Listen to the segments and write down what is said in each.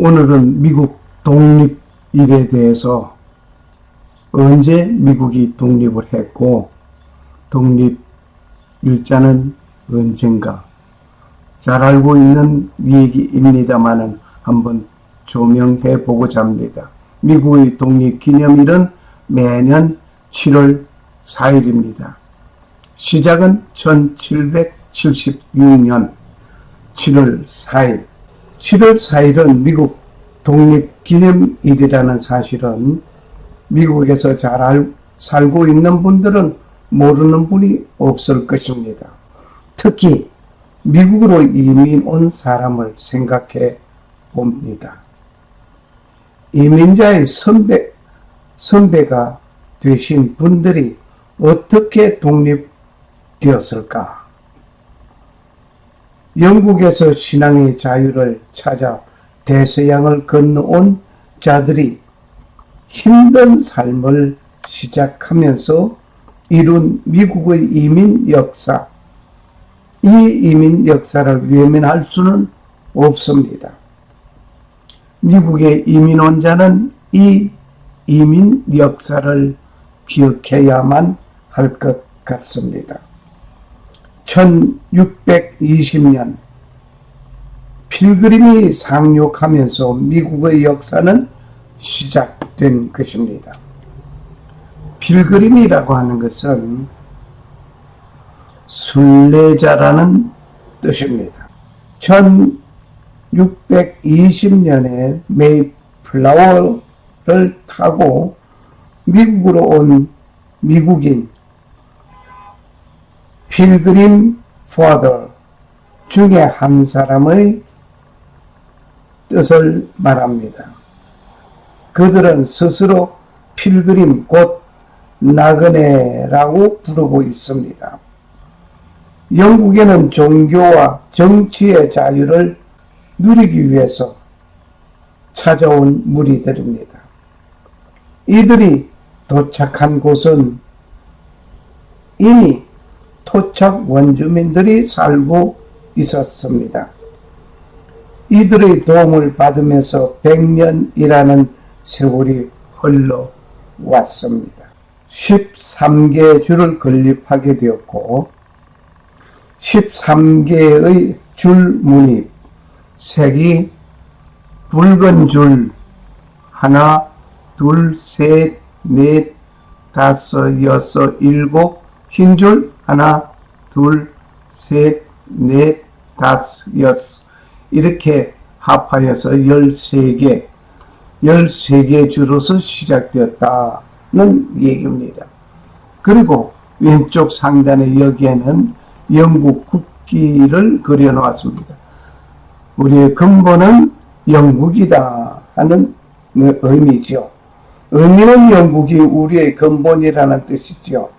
오늘은 미국 독립일에 대해서 언제 미국이 독립을 했고 독립 일자는 언젠가 잘 알고 있는 얘기입니다만은 한번 조명해 보고자 합니다. 미국의 독립 기념일은 매년 7월 4일입니다. 시작은 1776년 7월 4일. 7월 4일은 미국 독립기념일이라는 사실은 미국에서 잘 알, 살고 있는 분들은 모르는 분이 없을 것입니다. 특히 미국으로 이민 온 사람을 생각해 봅니다. 이민자의 선배, 선배가 되신 분들이 어떻게 독립되었을까? 영국에서 신앙의 자유를 찾아 대서양을 건너온 자들이 힘든 삶을 시작하면서 이룬 미국의 이민 역사, 이 이민 역사를 외면할 수는 없습니다. 미국의 이민원자는 이 이민 역사를 기억해야만 할 것 같습니다. 1620년 필그림이 상륙하면서 미국의 역사는 시작된 것입니다. 필그림이라고 하는 것은 순례자라는 뜻입니다. 1620년에 메이플라워를 타고 미국으로 온 미국인 필그림 파더 중에 한 사람의 뜻을 말합니다. 그들은 스스로 필그림 곧 나그네라고 부르고 있습니다. 영국에는 종교와 정치의 자유를 누리기 위해서 찾아온 무리들입니다. 이들이 도착한 곳은 이미 토착 원주민들이 살고 있었습니다. 이들의 도움을 받으면서 100년이라는 세월이 흘러왔습니다. 13개의 줄을 건립하게 되었고 13개의 줄무늬 색이 붉은 줄 하나 둘 셋 넷 다섯 여섯 일곱 흰 줄 하나 둘 셋 넷 다섯 여섯 이렇게 합하여서 13개 13개 주로서 시작되었다는 얘기입니다. 그리고 왼쪽 상단의 여기에는 영국 국기를 그려 놓았습니다. 우리의 근본은 영국이다 하는 의미죠. 의미는 영국이 우리의 근본이라는 뜻이죠.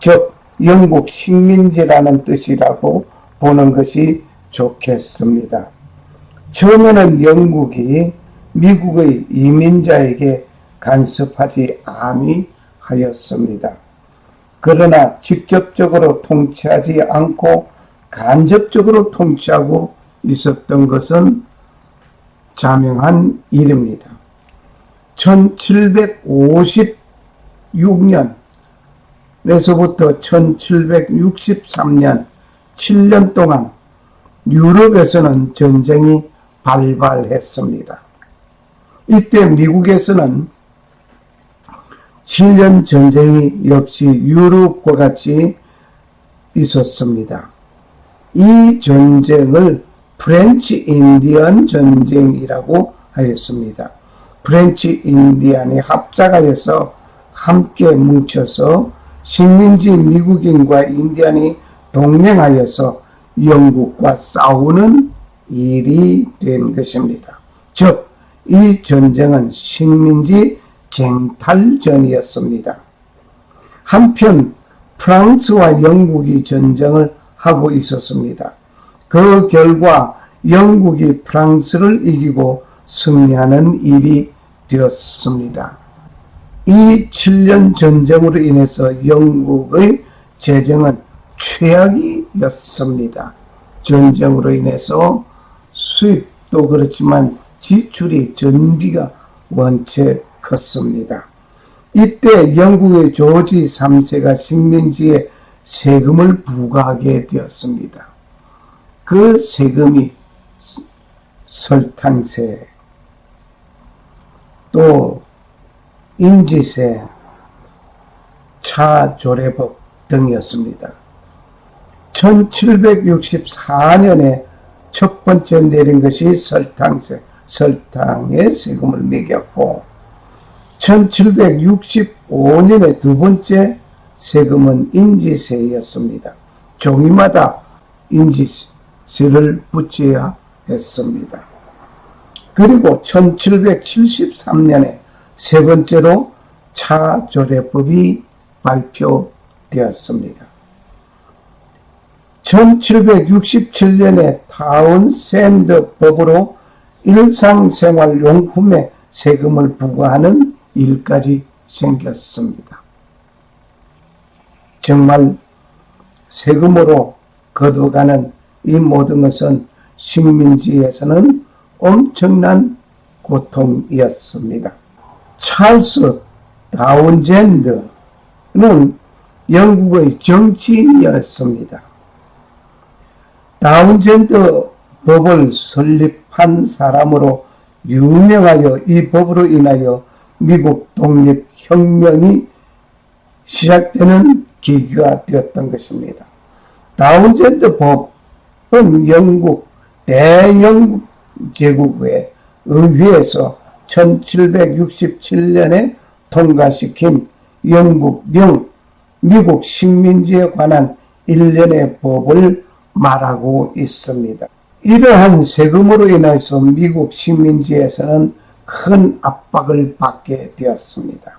즉 영국 식민지라는 뜻이라고 보는 것이 좋겠습니다. 처음에는 영국이 미국의 이민자에게 간섭하지 아니하였습니다. 그러나 직접적으로 통치하지 않고 간접적으로 통치하고 있었던 것은 자명한 일입니다. 1756년 에서부터 1763년 7년 동안 유럽에서는 전쟁이 발발했습니다. 이때 미국에서는 7년 전쟁이 역시 유럽과 같이 있었습니다. 이 전쟁을 프렌치 인디언 전쟁이라고 하였습니다. 프렌치 인디언이 합작하여서 함께 뭉쳐서 식민지 미국인과 인디언이 동맹하여서 영국과 싸우는 일이 된 것입니다. 즉, 이 전쟁은 식민지 쟁탈전이었습니다. 한편 프랑스와 영국이 전쟁을 하고 있었습니다. 그 결과 영국이 프랑스를 이기고 승리하는 일이 되었습니다. 이 7년 전쟁으로 인해서 영국의 재정은 최악이었습니다. 전쟁으로 인해서 수입도 그렇지만 지출이 전비가 원체 컸습니다. 이때 영국의 조지 3세가 식민지에 세금을 부과하게 되었습니다. 그 세금이 설탕세, 또 인지세, 차조례법 등이었습니다. 1764년에 첫 번째 내린 것이 설탕세, 설탕에 세금을 매겼고 1765년에 두 번째 세금은 인지세였습니다. 종이마다 인지세를 붙여야 했습니다. 그리고 1773년에 세 번째로 차조례법이 발표되었습니다. 1767년에 타운샌드 법으로 일상생활 용품에 세금을 부과하는 일까지 생겼습니다. 정말 세금으로 거둬가는 이 모든 것은 식민지에서는 엄청난 고통이었습니다. 찰스 다운젠드는 영국의 정치인이었습니다. 다운젠드 법을 설립한 사람으로 유명하여 이 법으로 인하여 미국 독립혁명이 시작되는 계기가 되었던 것입니다. 다운젠드 법은 영국 대영국 제국의 의회에서 1767년에 통과시킨 영국령 미국 식민지에 관한 일련의 법을 말하고 있습니다. 이러한 세금으로 인해서 미국 식민지에서는 큰 압박을 받게 되었습니다.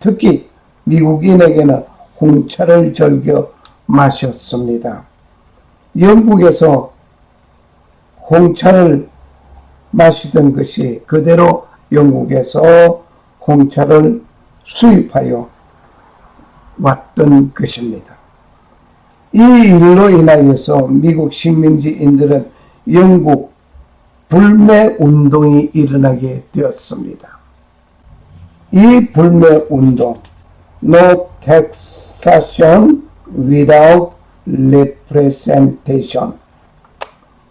특히 미국인에게는 홍차를 즐겨 마셨습니다. 영국에서 홍차를 마시던 것이 그대로 영국에서 홍차를 수입하여 왔던 것입니다. 이 일로 인하여서 미국 식민지인들은 영국 불매 운동이 일어나게 되었습니다. 이 불매 운동, No Taxation Without Representation.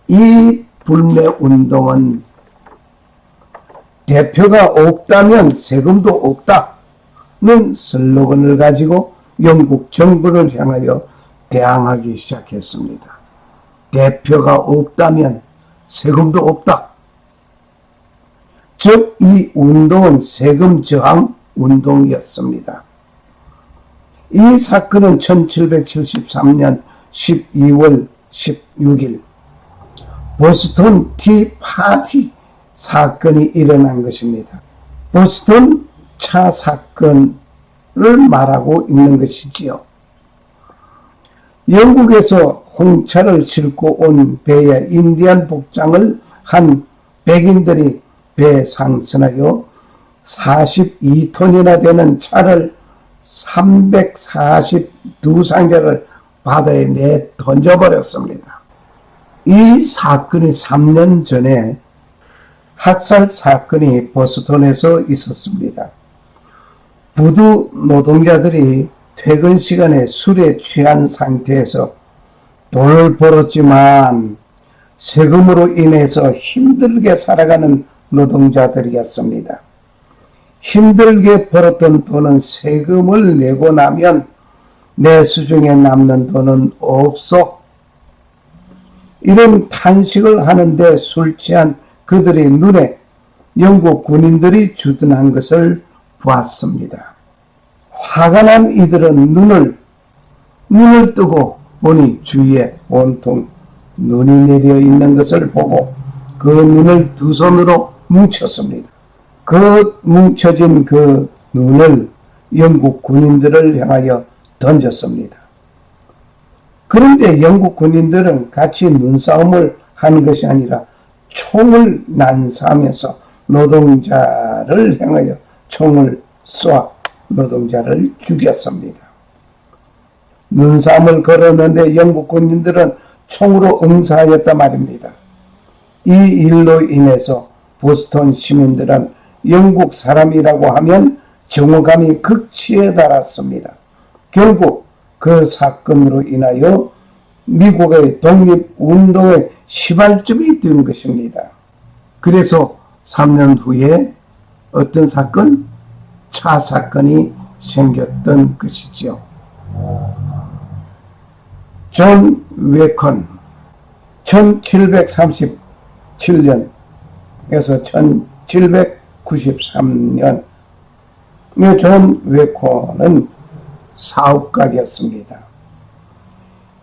이 불매 운동은 대표가 없다면 세금도 없다는 슬로건을 가지고 영국 정부를 향하여 대항하기 시작했습니다. 대표가 없다면 세금도 없다. 즉, 이 운동은 세금 저항 운동이었습니다. 이 사건은 1773년 12월 16일 보스턴 티 파티 사건이 일어난 것입니다. 보스턴 차 사건을 말하고 있는 것이지요. 영국에서 홍차를 싣고 온 배에 인디안 복장을 한 백인들이 배에 상선하여 42톤이나 되는 차를 342상자를 바다에 내 던져버렸습니다. 이 사건이 3년 전에 학살 사건이 보스턴에서 있었습니다. 부두 노동자들이 퇴근 시간에 술에 취한 상태에서 돈을 벌었지만 세금으로 인해서 힘들게 살아가는 노동자들이었습니다. 힘들게 벌었던 돈은 세금을 내고 나면 내 수중에 남는 돈은 없어. 이런 탄식을 하는데 술 취한 그들의 눈에 영국 군인들이 주둔한 것을 보았습니다. 화가 난 이들은 눈을 눈을 뜨고 보니 주위에 온통 눈이 내려 있는 것을 보고 그 눈을 두 손으로 뭉쳤습니다. 그 뭉쳐진 그 눈을 영국 군인들을 향하여 던졌습니다. 그런데 영국 군인들은 같이 눈싸움을 하는 것이 아니라 총을 난사하면서 노동자를 향하여 총을 쏘아 노동자를 죽였습니다. 눈싸움을 걸었는데 영국 군인들은 총으로 응사하였단 말입니다. 이 일로 인해서 보스턴 시민들은 영국 사람이라고 하면 정오감이 극치에 달았습니다. 결국 그 사건으로 인하여 미국의 독립운동의 시발점이 된 것입니다. 그래서 3년 후에 어떤 사건? 차 사건이 생겼던 것이죠. 존 웨컨 1737년에서 1793년 존 웨컨은 사업가였습니다.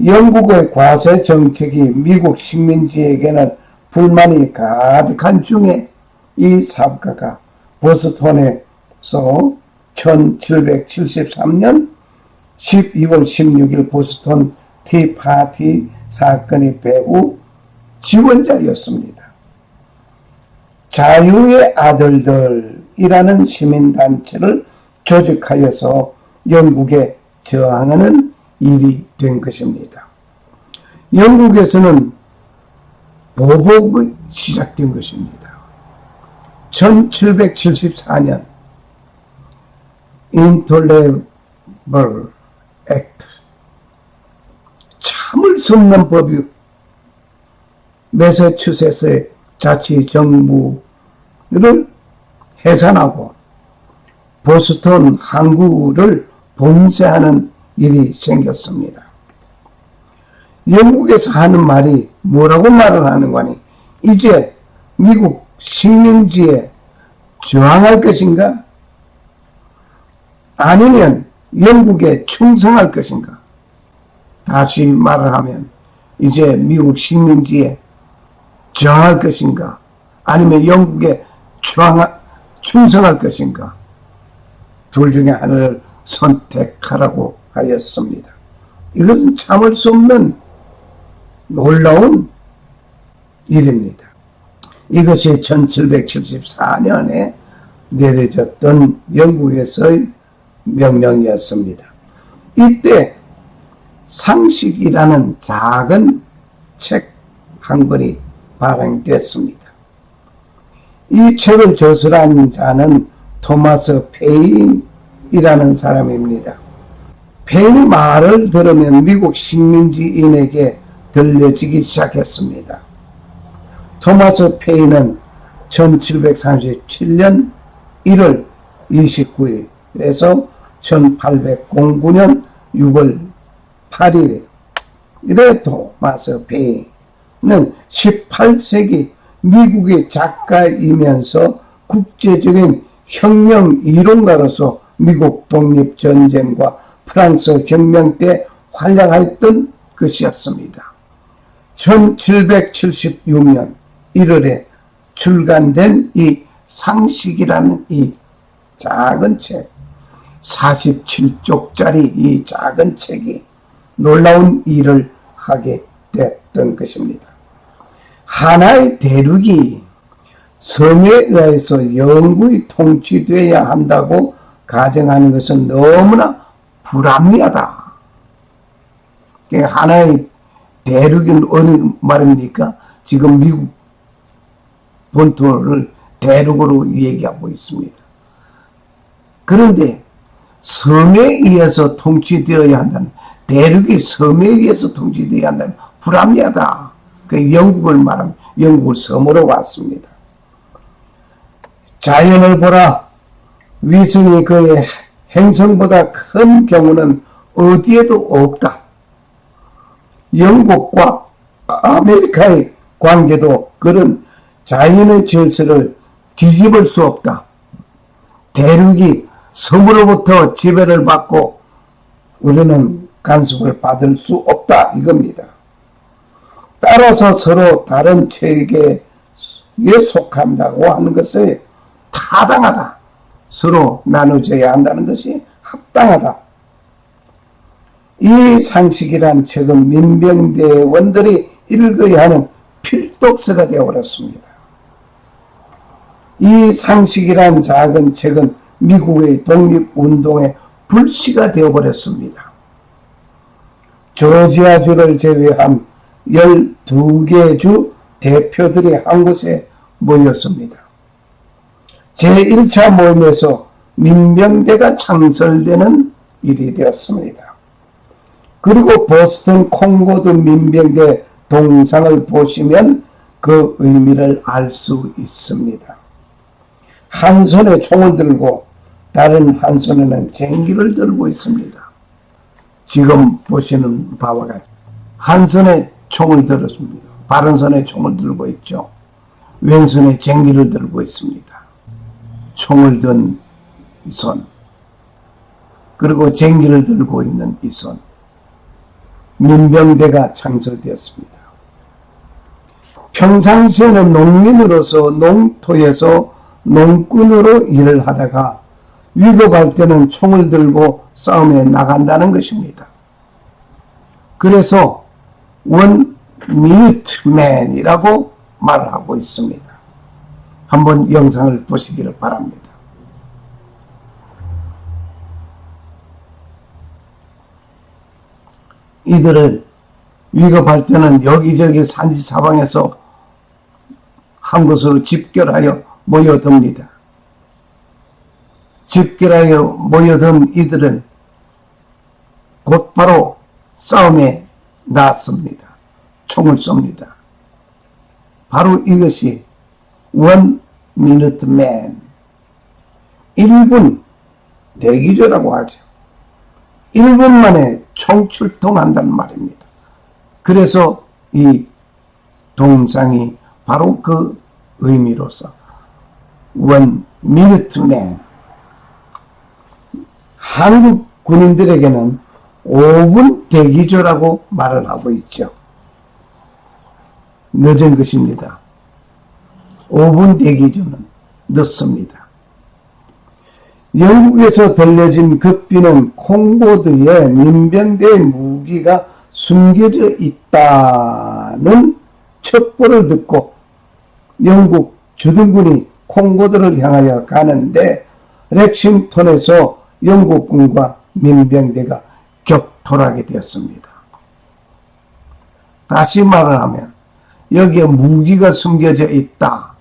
영국의 과세 정책이 미국 식민지에게는 불만이 가득한 중에 이 사업가가 보스턴에서 1773년 12월 16일 보스턴 티파티 사건의 배후 지원자였습니다. 자유의 아들들이라는 시민단체를 조직하여서 영국에 저항하는 일이 된 것입니다. 영국에서는 보복이 시작된 것입니다. 1774년 인톨레벌 액트 참을 수 없는 법이 매서추세스의 자치 정부를 해산하고 보스턴 항구를 봉쇄하는 일이 생겼습니다. 영국에서 하는 말이 뭐라고 말을 하는 거니? 이제 미국 식민지에 저항할 것인가? 아니면 영국에 충성할 것인가? 다시 말을 하면 이제 미국 식민지에 저항할 것인가? 아니면 영국에 저항, 충성할 것인가? 둘 중에 하나를 선택하라고 하였습니다. 이것은 참을 수 없는 놀라운 일입니다. 이것이 1774년에 내려졌던 영국에서의 명령이었습니다. 이때 상식이라는 작은 책 한 권이 발행됐습니다. 이 책을 저술한 자는 토마스 페인이라는 사람입니다. 페인의 말을 들으면 미국 식민지인에게 들려지기 시작했습니다. 토마스 페인은 1737년 1월 29일에서 1809년 6월 8일 이래 토마스 페인은 18세기 미국의 작가이면서 국제적인 혁명 이론가로서 미국 독립전쟁과 프랑스 혁명 때 활약했던 것이었습니다. 1776년 1월에 출간된 이 상식이라는 이 작은 책, 47쪽짜리 이 작은 책이 놀라운 일을 하게 됐던 것입니다. 하나의 대륙이 성에 의해서 영구히 통치되어야 한다고 가정하는 것은 너무나 불합리하다. 하나의 대륙은 어느 말입니까? 지금 미국 본토를 대륙으로 얘기하고 있습니다. 그런데 성에 의해서 통치되어야 한다는 대륙이 섬에 의해서 통치되어야 한다는 불합리하다. 그 영국을 말하면 영국을 섬으로 왔습니다. 자연을 보라. 위성이 그의 행성보다 큰 경우는 어디에도 없다. 영국과 아메리카의 관계도 그런 자연의 질서를 뒤집을 수 없다. 대륙이 섬으로부터 지배를 받고 우리는 간섭을 받을 수 없다 이겁니다. 따라서 서로 다른 체계에 속한다고 하는 것을 타당하다. 서로 나눠져야 한다는 것이 합당하다. 이 상식이란 책은 민병대원들이 읽어야 하는 필독서가 되어버렸습니다. 이 상식이란 작은 책은 미국의 독립운동의 불씨가 되어버렸습니다. 조지아주를 제외한 12개 주 대표들이 한 곳에 모였습니다. 제1차 모임에서 민병대가 창설되는 일이 되었습니다. 그리고 보스턴 콩고드 민병대 동상을 보시면 그 의미를 알 수 있습니다. 한 손에 총을 들고 다른 한 손에는 쟁기를 들고 있습니다. 지금 보시는 바와 같이 한 손에 총을 들었습니다. 바른 손에 총을 들고 있죠. 왼손에 쟁기를 들고 있습니다. 총을 든 이 손, 그리고 쟁기를 들고 있는 이 손. 민병대가 창설되었습니다. 평상시에는 농민으로서 농토에서 농꾼으로 일을 하다가 위급할 때는 총을 들고 싸움에 나간다는 것입니다. 그래서 원 미니트맨이라고 말을 하고 있습니다. 한번 영상을 보시기를 바랍니다. 이들을 위급할 때는 여기저기 산지 사방에서 한 곳으로 집결하여 모여듭니다. 집결하여 모여든 이들은 곧바로 싸움에 나섭니다. 총을 쏩니다. 바로 이것이 원 미니트 맨 1분 대기조라고 하죠. 1분 만에 총출동한다는 말입니다. 그래서 이 동상이 바로 그 의미로서 원 미니트맨 한국 군인들에게는 5분 대기조라고 말을 하고 있죠. 늦은 것입니다. 5분 대기조는 늦습니다. 영국에서 들려진 급비는 콩고드에 민병대의 무기가 숨겨져 있다는 첩보를 듣고 영국 주둔군이 콩고드를 향하여 가는데 렉싱턴에서 영국군과 민병대가 격돌하게 되었습니다. 다시 말을 하면 여기에 무기가 숨겨져 있다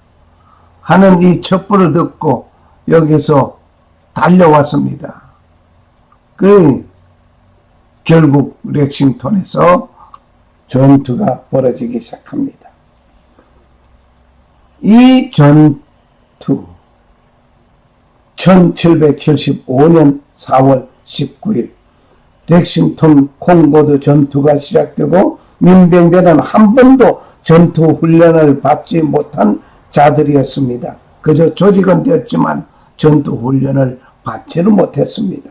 하는 이 첩보를 듣고 여기서 달려왔습니다. 그 결국 렉싱턴에서 전투가 벌어지기 시작합니다. 이 전투 1775년 4월 19일 렉싱턴 콩고드 전투가 시작되고 민병대는 한 번도 전투 훈련을 받지 못한 자들이었습니다. 그저 조직은 되었지만 전투 훈련을 받지는 못했습니다.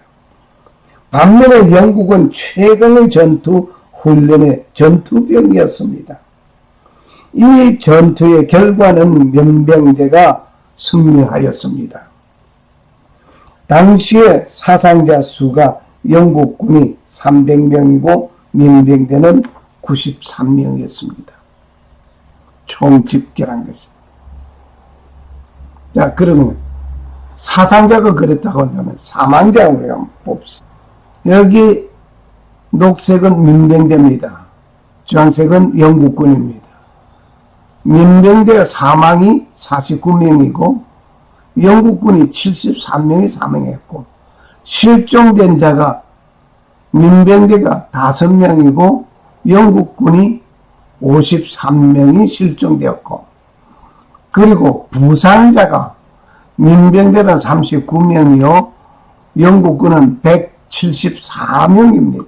반면에 영국은 최강의 전투 훈련의 전투병이었습니다. 이 전투의 결과는 면병대가 승리하였습니다. 당시에 사상자 수가 영국군이 300명이고 민병대는 93명이었습니다. 총 집결한 것이. 자, 그러면 사상자가 그랬다고 한다면 사망자 우리가 봅시다. 여기 녹색은 민병대입니다. 주황색은 영국군입니다. 민병대 사망이 49명이고 영국군이 73명이 사망했고 실종된 자가 민병대가 5명이고 영국군이 53명이 실종되었고 그리고 부상자가 민병대는 39명이요 영국군은 174명입니다.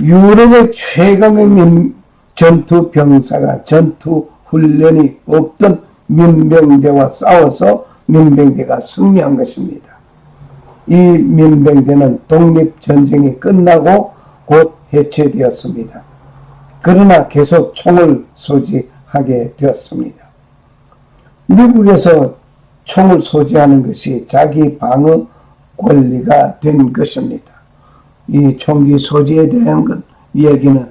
유럽의 최강의 민, 전투 병사가 전투 훈련이 없던 민병대와 싸워서 민병대가 승리한 것입니다. 이 민병대는 독립전쟁이 끝나고 곧 해체되었습니다. 그러나 계속 총을 소지하게 되었습니다. 미국에서 총을 소지하는 것이 자기 방어 권리가 된 것입니다. 이 총기 소지에 대한 것, 이야기는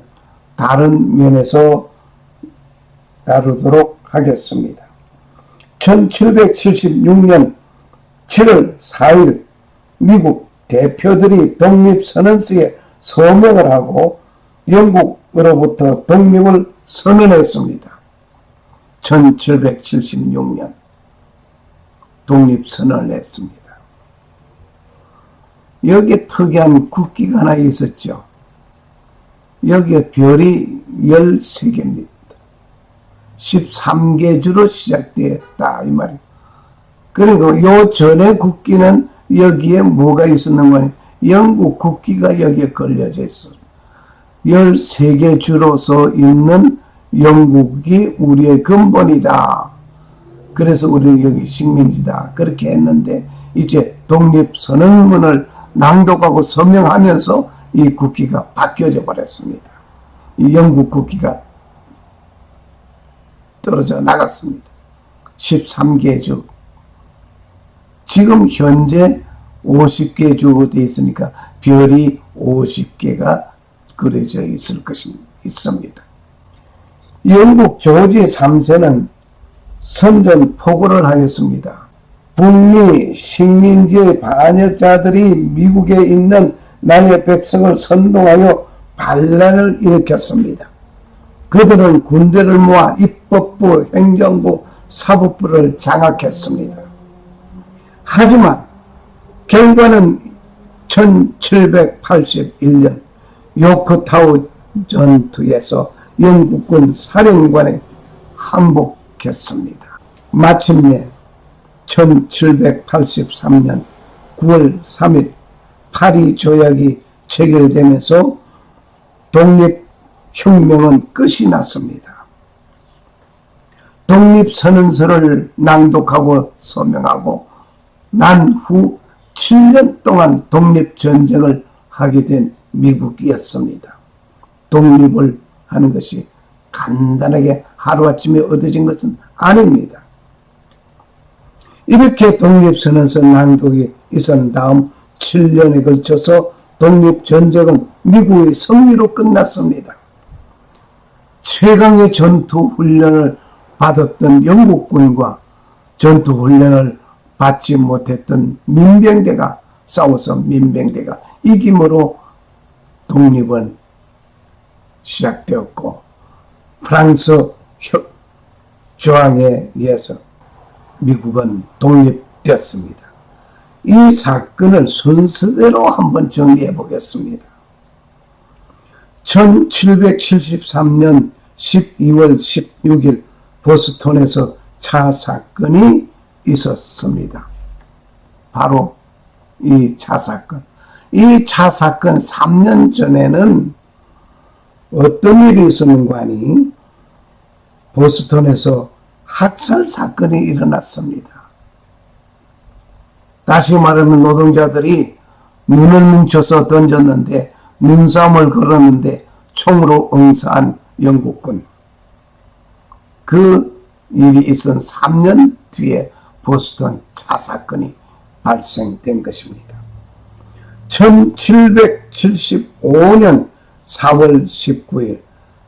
다른 면에서 다루도록 하겠습니다. 1776년 7월 4일 미국 대표들이 독립선언서에 서명을 하고 영국으로부터 독립을 선언했습니다. 1776년 독립선언을 했습니다. 여기에 특이한 국기가 하나 있었죠. 여기에 별이 13개입니다. 13개 주로 시작되었다 이 말이에요. 그리고 요 전에 국기는 여기에 뭐가 있었는 가 영국 국기가 여기에 걸려져 있어. 13개 주로서 있는 영국이 우리의 근본이다. 그래서 우리는 여기 식민지다. 그렇게 했는데 이제 독립선언문을 낭독하고 서명하면서 이 국기가 바뀌어져 버렸습니다. 이 영국 국기가 떨어져 나갔습니다. 13개 주. 지금 현재 50개 주로 되어 있으니까 별이 50개가 그려져 있을 것입니다. 영국 조지 3세는 선전 포고를 하였습니다. 북미 식민지의 반역자들이 미국에 있는 나의 백성을 선동하여 반란을 일으켰습니다. 그들은 군대를 모아 입법부, 행정부, 사법부를 장악했습니다. 하지만 결과는 1781년 요크타우 전투에서 영국군 사령관에 항복했습니다. 마침내 1783년 9월 3일 파리 조약이 체결되면서 독립혁명은 끝이 났습니다. 독립선언서를 낭독하고 서명하고 난 후 7년 동안 독립전쟁을 하게 된 미국이었습니다. 독립을 하는 것이 간단하게 하루아침에 얻어진 것은 아닙니다. 이렇게 독립선언서 낭독이 있은 다음 7년에 걸쳐서 독립전쟁은 미국의 승리로 끝났습니다. 최강의 전투훈련을 받았던 영국군과 전투훈련을 받지 못했던 민병대가 싸워서 민병대가 이김으로 독립은 시작되었고 프랑스 조항에 의해서 미국은 독립되었습니다. 이 사건을 순서대로 한번 정리해 보겠습니다. 1773년 12월 16일 보스턴에서 차 사건이 있었습니다. 바로 이 차 사건. 이 차 사건 3년 전에는 어떤 일이 있었는가 하니 보스턴에서 학살 사건이 일어났습니다. 다시 말하면 노동자들이 눈을 뭉쳐서 던졌는데 눈싸움을 걸었는데 총으로 응사한 영국군. 그 일이 있은 3년 뒤에 보스턴 차 사건이 발생된 것입니다. 1775년 4월 19일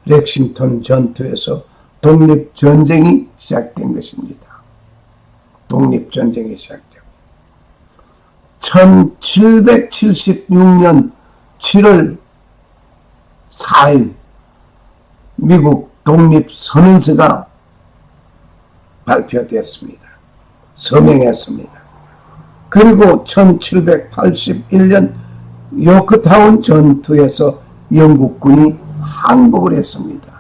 렉싱턴 전투에서 독립전쟁이 시작된 것입니다. 독립전쟁이 시작되고 1776년 7월 4일 미국 독립선언서가 발표되었습니다. 서명했습니다. 그리고 1781년 요크타운 전투에서 영국군이 항복을 했습니다.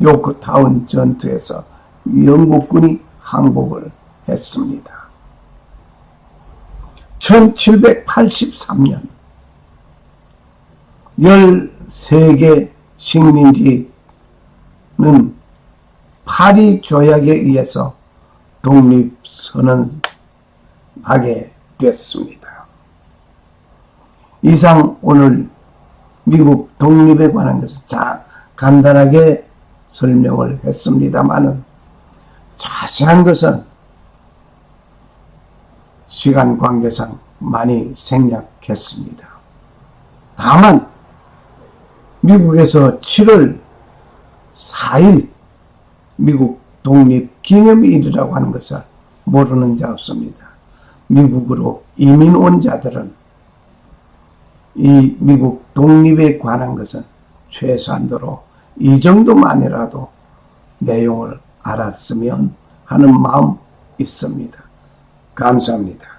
요크타운 전투에서 영국군이 항복을 했습니다. 1783년 13개 식민지는 파리 조약에 의해서 독립 선언하게 됐습니다. 이상 오늘 미국 독립에 관한 것을 자, 간단하게 설명을 했습니다만은 자세한 것은 시간 관계상 많이 생략했습니다. 다만 미국에서 7월 4일 미국 독립 기념일이라고 하는 것을 모르는 자 없습니다. 미국으로 이민 온 자들은 이 미국 독립에 관한 것은 최소한도로 이 정도만이라도 내용을 알았으면 하는 마음 있습니다. 감사합니다.